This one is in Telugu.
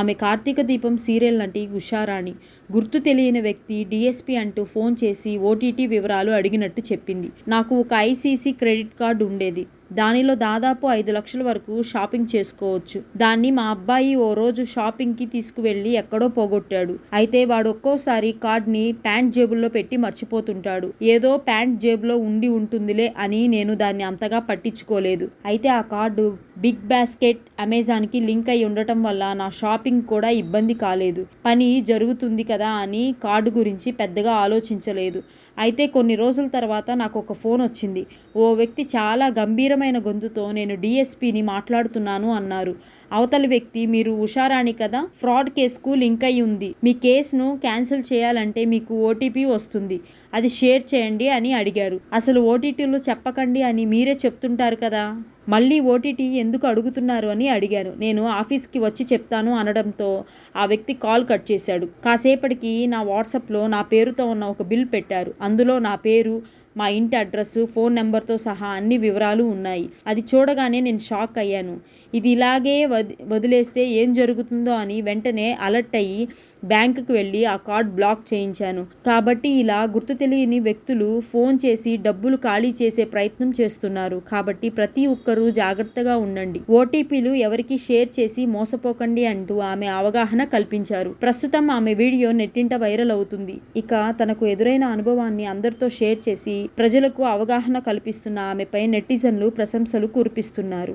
ఆమె కార్తీక దీపం సీరియల్ నటి ఉషారాణి గుర్తు తెలియని వ్యక్తి డిఎస్పీ అంటూ ఫోన్ చేసి ఓటీటీ వివరాలు అడిగినట్టు చెప్పింది. నాకు ఒక ఐసీసీ క్రెడిట్ కార్డు ఉండేది. దానిలో దాదాపు ఐదు లక్షల వరకు షాపింగ్ చేసుకోవచ్చు. దాన్ని మా అబ్బాయి ఓ రోజు షాపింగ్కి తీసుకువెళ్ళి ఎక్కడో పోగొట్టాడు. అయితే వాడు ఒక్కోసారి కార్డ్ని ప్యాంట్ జేబుల్లో పెట్టి మర్చిపోతుంటాడు. ఏదో ప్యాంట్ జేబులో ఉండి ఉంటుందిలే అని నేను దాన్ని అంతగా పట్టించుకోలేదు. అయితే ఆ కార్డు బిగ్ బాస్కెట్ అమెజాన్కి లింక్ అయి ఉండటం వల్ల నా షాపింగ్ కూడా ఇబ్బంది కాలేదు. పని జరుగుతుంది కదా అని కార్డు గురించి పెద్దగా ఆలోచించలేదు. అయితే కొన్ని రోజుల తర్వాత నాకు ఒక ఫోన్ వచ్చింది. ఓ వ్యక్తి చాలా గంభీరమైన గొంతుతో నేను డిఎస్పీని మాట్లాడుతున్నాను అన్నారు. అవతలి వ్యక్తి మీరు ఉషారాణి కదా? ఫ్రాడ్ కేసుకు లింక్ అయి ఉంది. మీ కేసును క్యాన్సిల్ చేయాలంటే మీకు ఓటీపీ వస్తుంది. అది షేర్ చేయండి అని అడిగారు. అసలు ఓటీటీలు చెప్పకండి అని మీరే చెప్తుంటారు కదా? మళ్ళీ ఓటీటీ ఎందుకు అడుగుతున్నారు అని అడిగాను నేను ఆఫీస్కి వచ్చి చెప్తాను అనడంతో ఆ వ్యక్తి కాల్ కట్ చేశాడు. కాసేపటికి నా వాట్సాప్లో నా పేరుతో ఉన్న ఒక బిల్ పెట్టారు. అందులో నా పేరు మా ఇంటి అడ్రస్ ఫోన్ నెంబర్తో సహా అన్ని వివరాలు ఉన్నాయి. అది చూడగానే నేను షాక్ అయ్యాను. ఇది ఇలాగే వది వదిలేస్తే ఏం జరుగుతుందో అని వెంటనే అలర్ట్ అయ్యి బ్యాంకుకు వెళ్ళి ఆ కార్డ్ బ్లాక్ చేయించాను. కాబట్టి ఇలా గుర్తు తెలియని వ్యక్తులు ఫోన్ చేసి డబ్బులు ఖాళీ చేసే ప్రయత్నం చేస్తున్నారు. కాబట్టి ప్రతి ఒక్కరూ జాగ్రత్తగా ఉండండి. ఓటీపీలు ఎవరికి షేర్ చేసి మోసపోకండి అంటూ ఆమె అవగాహన కల్పించారు. ప్రస్తుతం ఆమె వీడియో నెట్టింట వైరల్ అవుతుంది. ఇక తనకు ఎదురైన అనుభవాన్ని అందరితో షేర్ చేసి ప్రజలకు అవగాహన కల్పిస్తున్న ఆమెపై నెటిజన్లు ప్రశంసలు కురిపిస్తున్నారు.